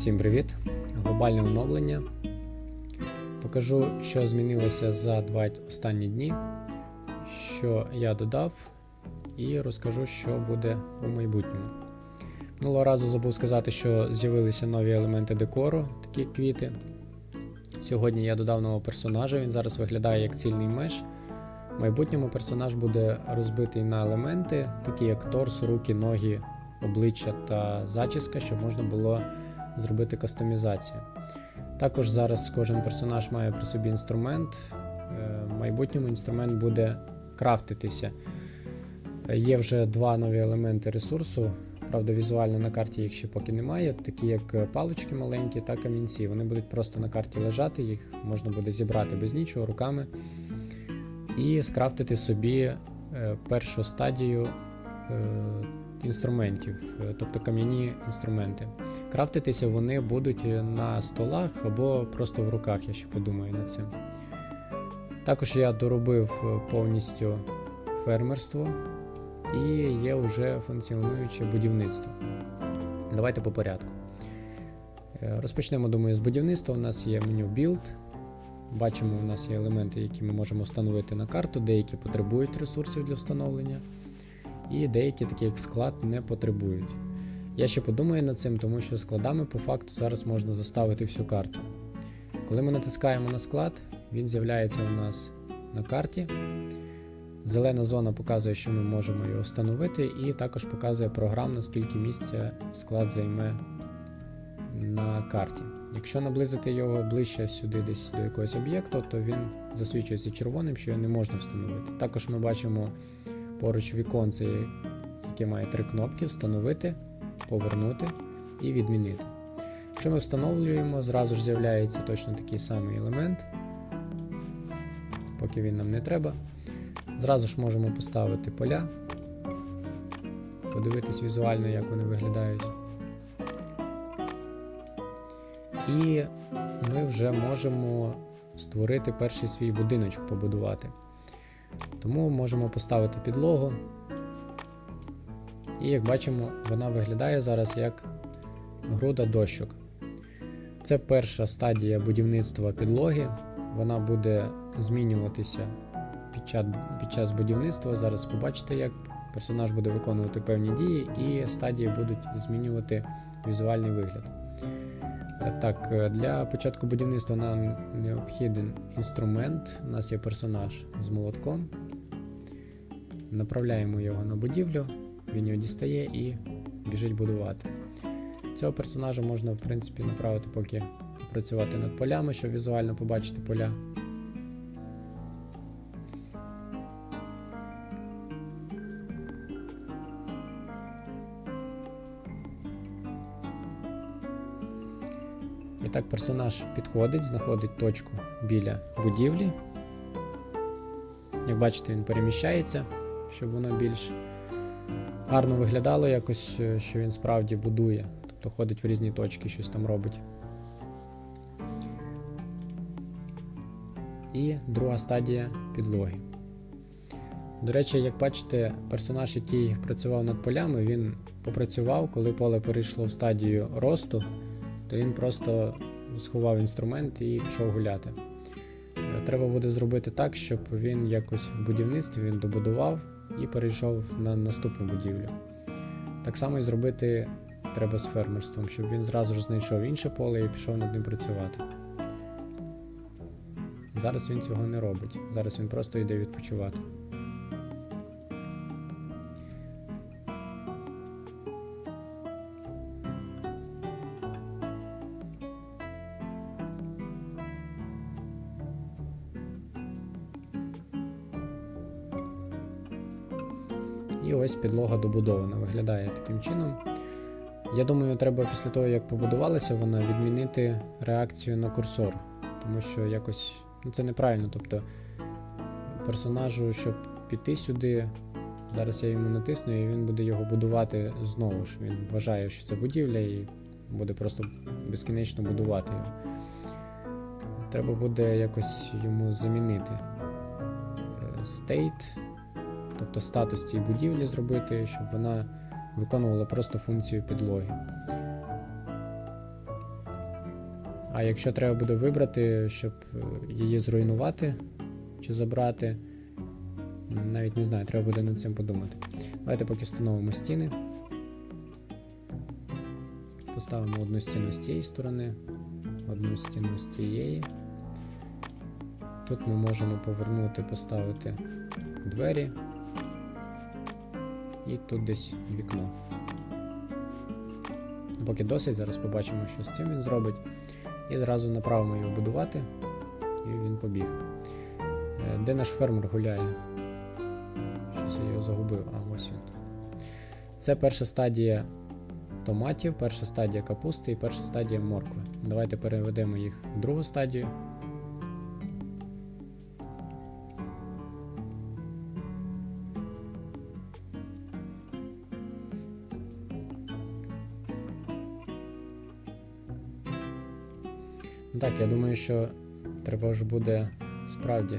Всім привіт! Глобальне оновлення. Покажу, що змінилося за два останні дні, що я додав, і розкажу, що буде у майбутньому. Минулого разу забув сказати, що з'явилися нові елементи декору, такі квіти. Сьогодні я додав нового персонажа, він зараз виглядає як цільний меш. В майбутньому персонаж буде розбитий на елементи, такі як торс, руки, ноги, обличчя та зачіска, щоб можна було зробити кастомізацію. Також зараз кожен персонаж має при собі інструмент. Е, В майбутньому інструмент буде крафтитися. Е, Є вже два нові елементи ресурсу. Правда, візуально на карті їх ще поки немає, такі як палички маленькі та камінці. Вони будуть просто на карті лежати, їх можна буде зібрати без нічого руками і скрафтити собі е, першу стадію е, інструментів, е, тобто кам'яні інструменти. Крафтитися вони будуть на столах або просто в руках, я ще подумаю над цим. Також я доробив е, повністю фермерство і є вже функціонуюче будівництво. Давайте по порядку. Е, Розпочнемо, думаю, з будівництва. У нас є меню Build. Бачимо, у нас є елементи, які ми можемо встановити на карту, деякі потребують ресурсів для встановлення, і деякі, такі як склад, не потребують. Я ще подумаю над цим, тому що складами по факту зараз можна заставити всю карту. Коли ми натискаємо на склад, він з'являється у нас на карті. Зелена зона показує, що ми можемо його встановити, і також показує програмно, скільки місця склад займе на карті. Якщо наблизити його ближче сюди, десь до якогось об'єкту, то він засвічується червоним, що його не можна встановити. Також ми бачимо поруч віконце, яке має три кнопки: встановити, повернути і відмінити. Якщо ми встановлюємо, зразу ж з'являється точно такий самий елемент, поки він нам не треба. Зразу ж можемо поставити поля, подивитись візуально, як вони виглядають. І ми вже можемо створити перший свій будиночок побудувати. Тому можемо поставити підлогу. І як бачимо, вона виглядає зараз як груда дощок. Це перша стадія будівництва підлоги. Вона буде змінюватися під час, під час будівництва. Зараз побачите, як персонаж буде виконувати певні дії, і стадії будуть змінювати візуальний вигляд. Так, е, для початку будівництва нам необхіден інструмент. У нас є персонаж з молотком. Направляємо його на будівлю, він його дістає і біжить будувати. Цього персонажа можна, в принципі, направити, поки працювати над полями, щоб візуально побачити поля. І так персонаж підходить, знаходить точку біля будівлі. Як бачите, він переміщається, щоб воно більш гарно виглядало якось, е, що він справді будує, тобто ходить в різні точки, щось там робить. І друга стадія підлоги. До речі, як бачите, персонаж, який працював над полями, він попрацював, коли поле перейшло в стадію росту, то він просто сховав інструмент і пішов гуляти. Е, Треба буде зробити так, щоб він якось в будівництві він добудував і перейшов на наступну будівлю. Так само і зробити треба з фермерством, щоб він зразу ж знайшов інше поле і пішов над ним працювати. Зараз він цього не робить. Зараз він просто йде відпочивати. І ось підлога добудована, виглядає таким чином. Я думаю, треба після того, як побудувалася вона, відмінити реакцію на курсор, тому що якось ну, це неправильно. Тобто персонажу, щоб піти сюди, зараз я йому натисну, і він буде його будувати знову ж. Він вважає, що це будівля, і буде просто безкінечно будувати його. Треба буде якось йому замінити state, тобто статус цієї будівлі зробити, щоб вона виконувала просто функцію підлоги. А якщо треба буде вибрати, щоб е, її зруйнувати чи забрати, навіть не знаю, треба буде над цим подумати. Давайте поки встановимо стіни. Поставимо одну стіну з тієї сторони, одну стіну з тієї. Тут ми можемо повернути, поставити двері. І тут десь вікно. Поки досить, зараз побачимо, що з цим він зробить. І зразу направимо його будувати, і він побіг. Е, Де наш фермер гуляє? Щось я його загубив. А, ось він. Це перша стадія томатів, перша стадія капусти і перша стадія моркви. Давайте переведемо їх в другу стадію. Так, я думаю, що треба ж буде справді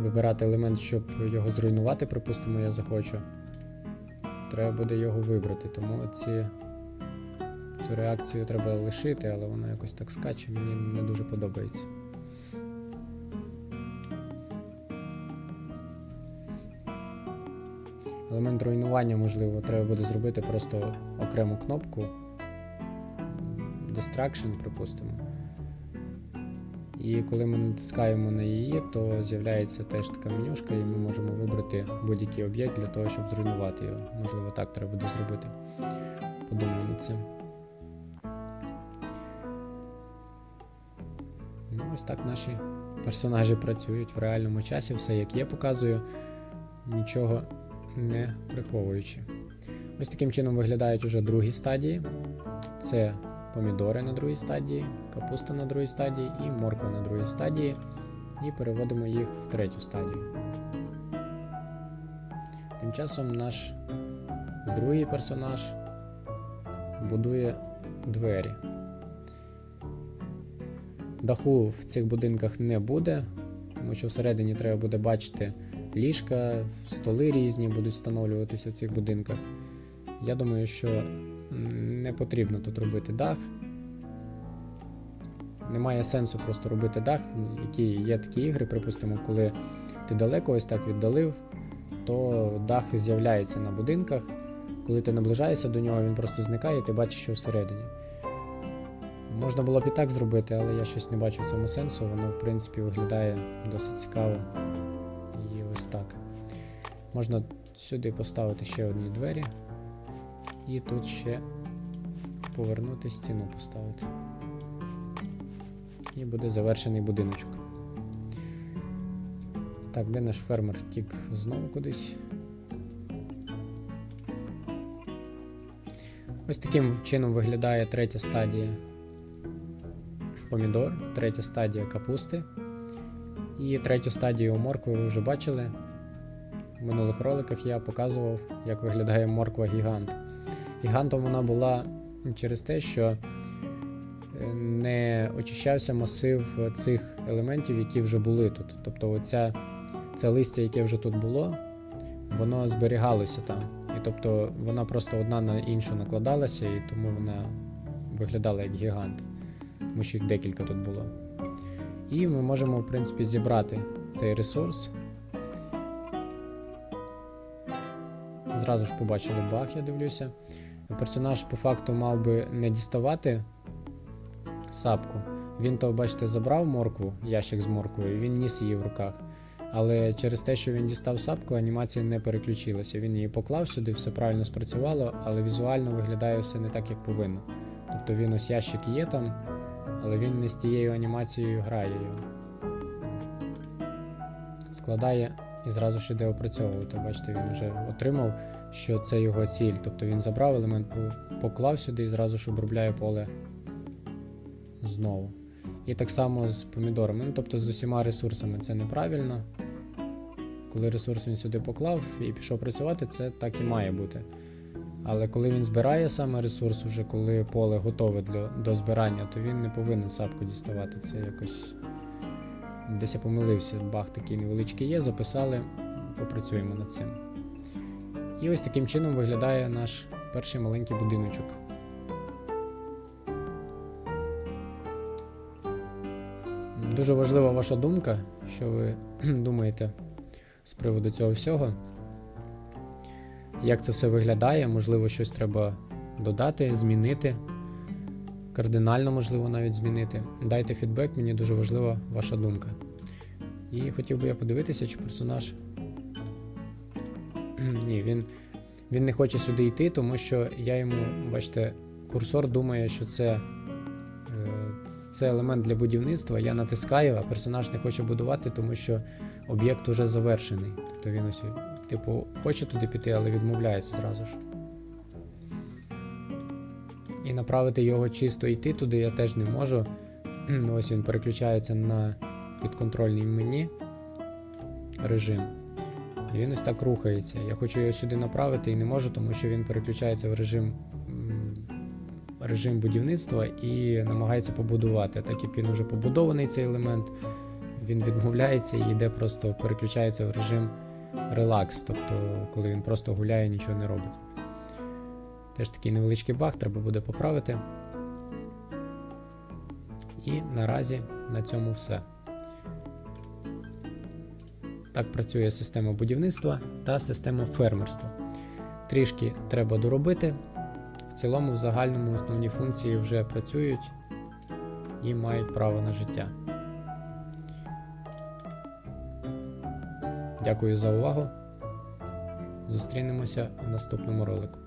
вибирати елемент, щоб його зруйнувати, припустимо, я захочу. Треба буде його вибрати, тому ці, цю реакцію треба лишити, але вона якось так скаче, мені не дуже подобається. Елемент руйнування, можливо, треба буде зробити просто окрему кнопку. Distraction, припустимо. І коли ми натискаємо на її, то з'являється теж така менюшка, і ми можемо вибрати будь-який об'єкт для того, щоб зруйнувати його. Можливо, так треба буде зробити. Подумаю над цим. Ну, ось так наші персонажі працюють в реальному часі, все як є, показую, нічого не приховуючи. Ось таким чином виглядають уже другі стадії. Це помідори на другій стадії, капуста на другій стадії і морква на другій стадії. І переводимо їх в третю стадію. Тим часом наш другий персонаж будує двері. Даху в цих будинках не буде, тому що всередині треба буде бачити ліжка, столи різні будуть встановлюватися в цих будинках. Я думаю, що не потрібно тут робити дах. Немає сенсу просто робити дах, які є такі ігри, припустимо, коли ти далеко ось так віддалив, то дах з'являється на будинках. Коли ти наближаєшся до нього, він просто зникає, і ти бачиш, що всередині. Можна було б і так зробити, але я щось не бачу в цьому сенсу. Воно, в принципі, виглядає досить цікаво. І ось так. Можна сюди поставити ще одні двері. І тут ще повернути стіну поставити. І буде завершений будиночок. Так, де наш фермер втік знову кудись? Ось таким чином виглядає третя стадія помідор, третя стадія капусти. І третю стадію моркви ви вже бачили. В минулих роликах я показував, як виглядає морква гігант. Гігантом вона була через те, що е, не очищався масив цих елементів, які вже були тут. Тобто, оця, це листя, яке вже тут було, воно зберігалося там. І тобто вона просто одна на іншу накладалася, і тому вона виглядала як гігант. Тому що їх декілька тут було. І ми можемо, в принципі, зібрати цей ресурс. Зразу ж побачили баг, я дивлюся. Персонаж по факту мав би не діставати сапку. Він то, бачите, забрав моркву, ящик з морквою, і він ніс її в руках. Але через те, що він дістав сапку, анімація не переключилася. Він її поклав сюди, все правильно спрацювало, але візуально виглядає все не так, як повинно. Тобто він ось ящик є там, але він не з тією анімацією грає його. Складає і зразу ж іде опрацьовувати. Бачите, він вже отримав, що це його ціль. Тобто він забрав елемент, поклав сюди і зразу ж обробляє поле знову. І так само з помідорами. Ну, тобто з усіма ресурсами це неправильно. Коли ресурс він сюди поклав і пішов працювати, це так і має бути. Але коли він збирає саме ресурс, уже коли поле готове для, до збирання, то він не повинен сапку діставати. Це якось десь я помилився. Баг такий невеличкий є, записали, попрацюємо над цим. І ось таким чином виглядає наш перший маленький будиночок. Дуже важлива ваша думка, що ви думаєте з приводу цього всього. Як це все виглядає, можливо, щось треба додати, змінити. Кардинально можливо навіть змінити. Дайте фідбек, мені дуже важлива ваша думка. І хотів би я подивитися, чи персонаж. Ні, він, він не хоче сюди йти, тому що я йому, бачите, курсор думає, що це, е, це елемент для будівництва. Я натискаю, а персонаж не хоче будувати, тому що об'єкт уже завершений. Тобто він ось, типу, хоче туди піти, але відмовляється зразу ж. І направити його чисто йти туди я теж не можу. Ось він переключається на підконтрольний мені режим. І він ось так рухається. Я хочу його сюди направити і не можу, тому що він переключається в режим, режим будівництва і намагається побудувати. Так як він вже побудований цей елемент, він відмовляється і йде просто переключається в режим релакс, тобто коли він просто гуляє, нічого не робить. Теж такий невеличкий баг, треба буде поправити. І наразі на цьому все. Так працює система будівництва та система фермерства. Трішки треба доробити. В цілому, в загальному основні функції вже працюють і мають право на життя. Дякую за увагу. Зустрінемося в наступному ролику.